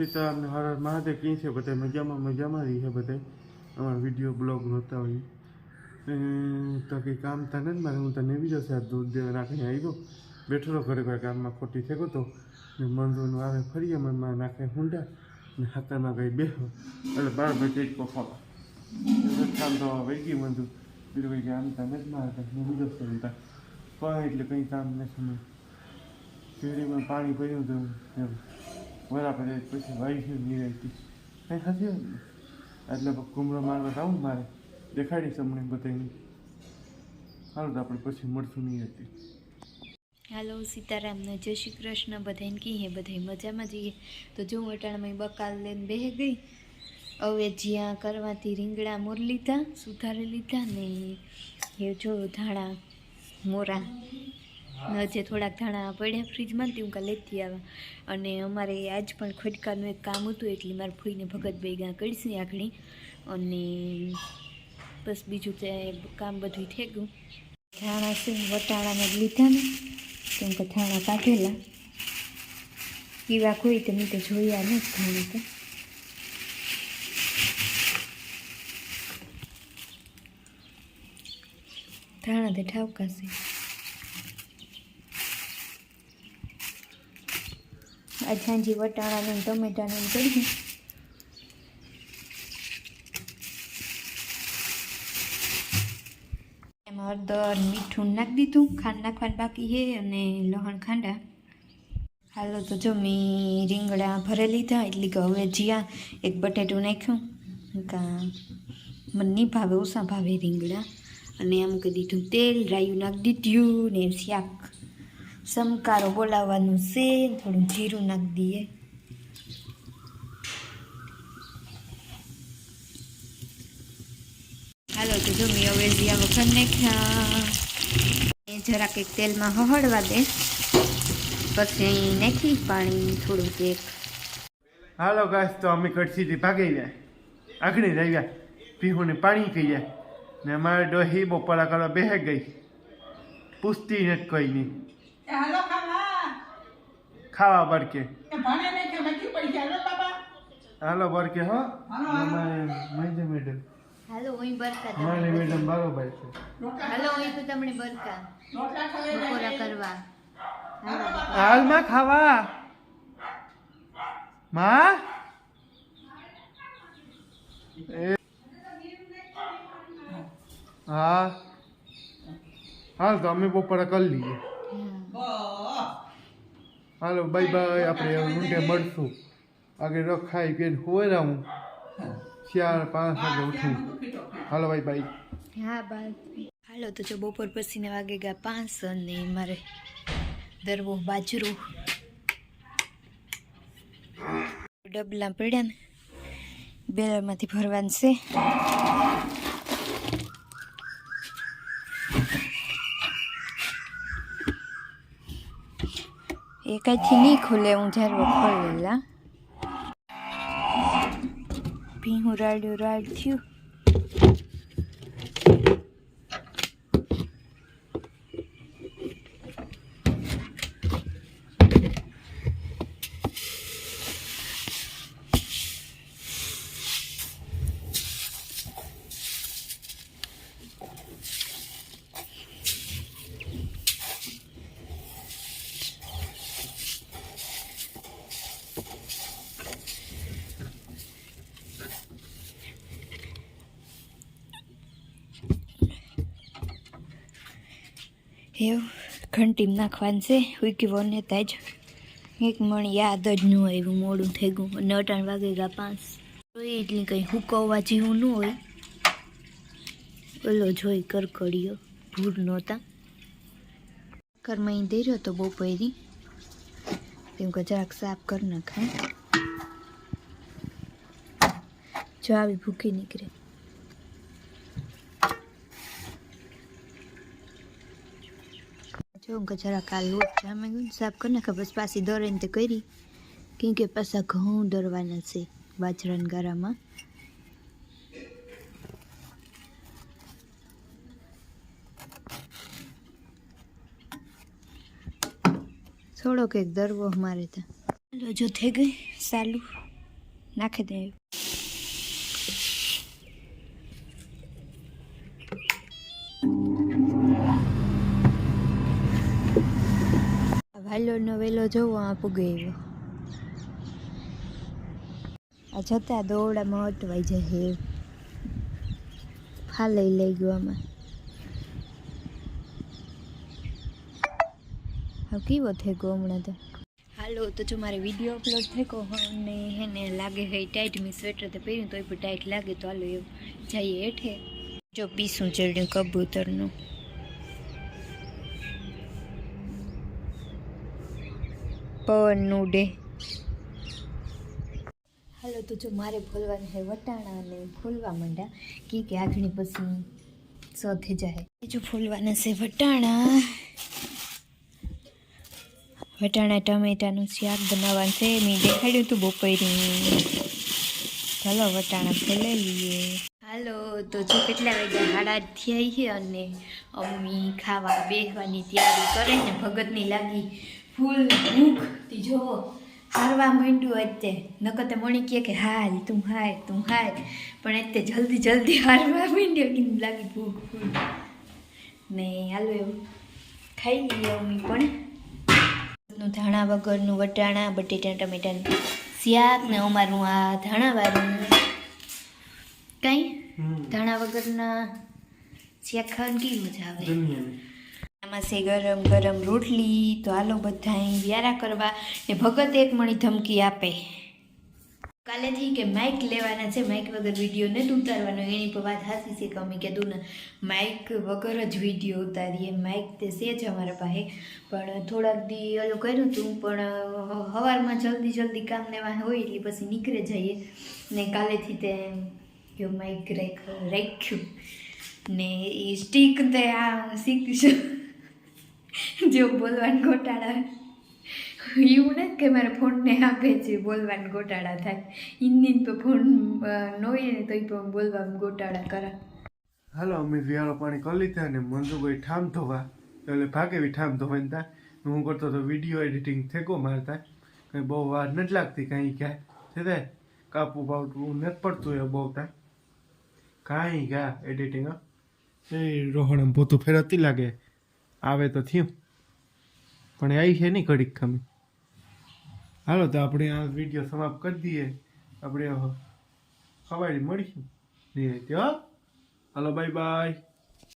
સીતારામને હર હર મહાદેવ કી છે બધા મજામાં મજામાં રહી છે બધા અમારા વીડિયો બ્લોગ જોતા હોય તો કંઈ કામ તા નથી, મારે હું તને જશે આ દૂધ દેવા નાખીને આવ્યો. બેઠેલો ઘરે ઘરે ગામમાં ખોટી થયો તો. ને મંદુરનું આવે ફરીએ મનમાં નાખે હુંડા ને હાથામાં ગઈ બેહો. એટલે બાર ભાઈ જ ખાવા કામ તો વહી ગયું મંદુ બીજું કંઈ કામ તા નથી મારે ને બીજો સમજતા પણ એટલે કંઈ કામ નથી શેરીમાં પાણી પડ્યું હતું બરાબર પછી વાઈ ગયું નિરાયતી કંઈ હશે એટલે કુમરો મારવા ને મારે, દેખાડીશ હમણાં બધાને હાલો તો આપણે પછી મળશું નિરાયતી હાલો, સીતારામને જય શ્રી કૃષ્ણ. બધાને કહીએ બધા મજામાં જઈએ તો જો અટાણમાં બકાલ લઈને બે ગઈ, હવે જ્યાં કરવાથી રીંગણા મોર લીધા, સુધારી લીધા ને એ જો ધાણા મોરા હજી થોડાક ધાણા પડ્યા ફ્રીજમાં તે હું કાં લેતી આવ્યા અને અમારે આજ પણ ખોટકાનું એક કામ હતું, એટલે મારા ફૂઈને ભગત ભેગા કરીશું આખણી અને બસ બીજું તે કામ બધું થઈ ગયું. ધાણા છે, વટાણાને જ લીધા ને, કેમ કે ધાણા કાઢેલા. પીવા કોઈ તો મેં તો જોયા નથી ધાણા તો. ધાણા તો ઠાવકા ઝાંજી વટાણાનું, ટમેટાનું કરી એમાં હળદર, મીઠું નાખી દીધું. ખાંડ નાખવાનું બાકી છે અને લહણ ખાંડા. હાલો તો જો મેં રીંગણા ભરે લીધા, એટલે કે હવે જ્યાં એક બટેટું નાખ્યું. કા, મને નહીં ભાવે, ઓછા ભાવે રીંગણા. અને આમ કરી દીધું તેલ, રાયું નાખી દીધું ને શાક. સમકારો બોલાવવાનું છે. થોડું જીરું નાખી દઈએ. હાલો, તો જો મેં હવે જીયા નાખ્યા. જરાક એક તેલમાં હળવા દે. પછી નાખી પાણી થોડું એક. હાલો ગાસ તો અમે કડસીથી ભાગી જાય આખડી રહ્યા. ગયા પીહુને પાણી પી જાય ને અમારે ડોહી બપોરા કરવા બેહે ગઈ. પૂછતી નથી કોઈ નહીં હાલો ખાવા. ખાવા ભણે કે નથી હાલો બાબા હાલો બરકે હો. હાલો, હાલો. મેડમ. હાલો હું બરકા મારી મેડમ બરોબર છે. હાલો હું તો તમને બરકા. રોટલા કરવા. હાલો હાલમાં ખાવા? માં? એ હા. હાલ તો અમે બપોરે કરી લઈએ. હાલો બાય બાય આપણે ઊંડે મળશું. આગળ રખાય કે હોય હું ચાર પાંચ વાગે ઉઠું. હાલો બાય બાય હા બાય હાલો તો જો બપોર પછીને વાગે ગયા પાંચ અને મારે દરવો બાજરો. ડબલા પડ્યા ને બેલરમાંથી ભરવાનું છે. એકાથી નહીં ખુલે હું જ્યારે ખોલેલા ભીહું રાડ્યું રાડ થયું એવું, ઘંટીમાં નાખવાનું છે વિકી વોને તાજ. એક મણ યાદ જ ન આવ્યું, મોડું થઈ ગયું. અને અટાણ વાગે ગયા પાંચ. જોઈએ એટલે કંઈ હુકવવા જેવું ન હોય. ઓલો જોઈ કરકડીયો ભૂર નહોતા. અહીં દઈ રહ્યો તો બપોરી તેમ કે જરાક સાફ કરી નાખાય જો આવી ભૂખી નીકળે. જો કે જરાક આ લોટ જામે ગયો સાફ કરી નાખે બસ પાછી દોરીને તે કરી કેમ કે પાછા ઘઉં દોરવાના છે બાજરાના ગારામાં થોડો કંઈક દરવો અમારે ત્યાં જો થઈ ગઈ સાલું નાખી દે વાલોનો વેલો જોવો, આ પુગાવ્યો આ જતા દોડામાં અટવાઈ જશે. ફાલઈ લઈ ગયો આમાં. હવે કેવો ગયો હમણાં તો? હાલો, તો જો મારે વીડિયો અપલોડ થયો અને એને લાગે હે ટાઈટ મેં સ્વેટર તો પહેર્યું તોય પણ ટાઈટ લાગે તો હાલો એવું. જઈએ હેઠે. જો પીસું ચડ્યું કબૂતરનું. પવનનું ડે. હાલો, તો જો મારે ભૂલવાનું છે વટાણા અને ફોલવા માંડ્યા. કે કે આગળ પછી સોથે જાય. જો ફોલવાના છે વટાણા. વટાણા, ટમેટાનું શાક બનાવવાનું છે. મેં દેખાડ્યું હતું બપોરે ચાલો, વટાણા ફોલાઈ લઈએ. હાલો, તો જો કેટલા વાગ્યા આઠ થયા છે અને અમ્મી ખાવા બેસવાની તૈયારી કરે ને ભગતની લાગી ફૂલ ભૂખથી જોવો. હારવા માંડ્યું અત્યારે. નકર તે મણી કહે કે હાલ તું હાય તું હાય પણ અત્યારે જલ્દી જલ્દી હારવા માંડ્યો કે લાગી ભૂખ ફૂલ. ને હાલો એવું ખાઈ લઈએ અમ્મી પણ. ધાણા વગરનું વટાણા બટેટા ટમેટાનું શાક ને અમારું આ ધાણાવાળું કાંઈ? ધાણા વગરના શાક ખાવાની કેવી મજા આવે? છે ગરમ ગરમ રોટલી. તો હાલો બધા અહીં વ્યારા કરવા ને ભગત એક મણી ધમકી આપે. કાલેથી કે માઇક લેવાના છે માઇક વગર વીડિયો નથી ઉતારવાનો. એની પર વાત હાસી છે કે અમે કીધું ને માઇક વગર જ વીડિયો ઉતારીએ. માઇક તે છે જ અમારા પાસે. પણ થોડાક દી ઓલું કર્યું હતું પણ સવારમાં જલ્દી જલ્દી કામ લેવા હોય એટલે પછી નીકળે જઈએ. ને કાલેથી તે કે માઇક રાખ રાખ્યું ને એ સ્ટીક તે આ શીખશું. જો બોલવાનું ગોટાળા. એવું નથી કે મારા ફોનને આપે છે, બોલવાનું ગોટાળા થાય. ઇન્ની તો ફોન નોય ને તોય પણ બોલવામાં ગોટાળા કરા. હાલો, અમે વિયાળો પાણી કરી લીધા ને મંજુભાઈ ઠામ ધોવા. એટલે ભાગેવી ઠામ ધોવાને તા. હું કરતો તો વીડિયો એડિટિંગ થેકો મારતા. કંઈ બહુ વાર નથી લાગતી કાંઈ ક્યાં છે તે? કાપવું બાવટવું નથી પડતું એ બહુ તા. કાંઈ ગયા એડિટિંગ એ રોહણ પોતું ફેરવતી લાગે. આવે તો થયું. પણ આવી છે નહીં ઘડીક ખમી. હાલો, તો આપણે આ વીડિયો સમાપ્ત કરી દઈએ. આપણે ખવાડી મળીશું નિરાંતે હો. હાલો બાય બાય